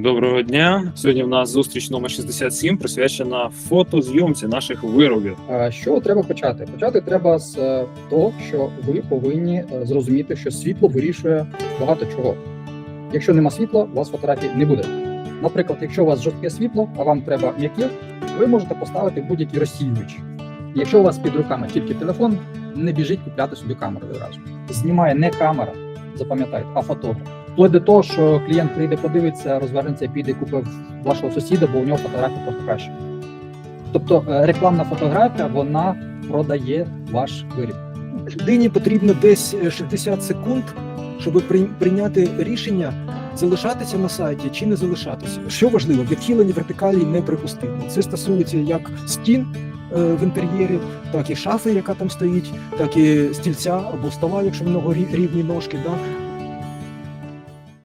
Доброго дня. Сьогодні в нас зустріч номер 67, присвячена фотозйомці наших виробів. А чого треба почати? Почати треба з е, того, що ви повинні е, зрозуміти, що світло вирішує багато чого. Якщо нема світла, у вас фотографій не буде. Наприклад, якщо у вас жорстке світло, а вам треба м'яке, ви можете поставити будь-який розсіювач. Якщо у вас під руками тільки телефон, не біжіть купляти собі камеру відразу. Знімає не камера, запам'ятайте, а фотограф. Вплоть до того, що клієнт прийде, подивиться, розвернеться, піде і купив вашого сусіда, бо у нього фотографія просто краще. Тобто е, рекламна фотографія вона продає ваш виріб. Людині потрібно десь е, 60 секунд, щоб прийняти рішення залишатися на сайті чи не залишатися. Що важливо, відхилення вертикалі неприпустимо. Це стосується як стін е, в інтер'єрі, так і шафи, яка там стоїть, так і стільця або стола, якщо в нього рівні ножки. Да?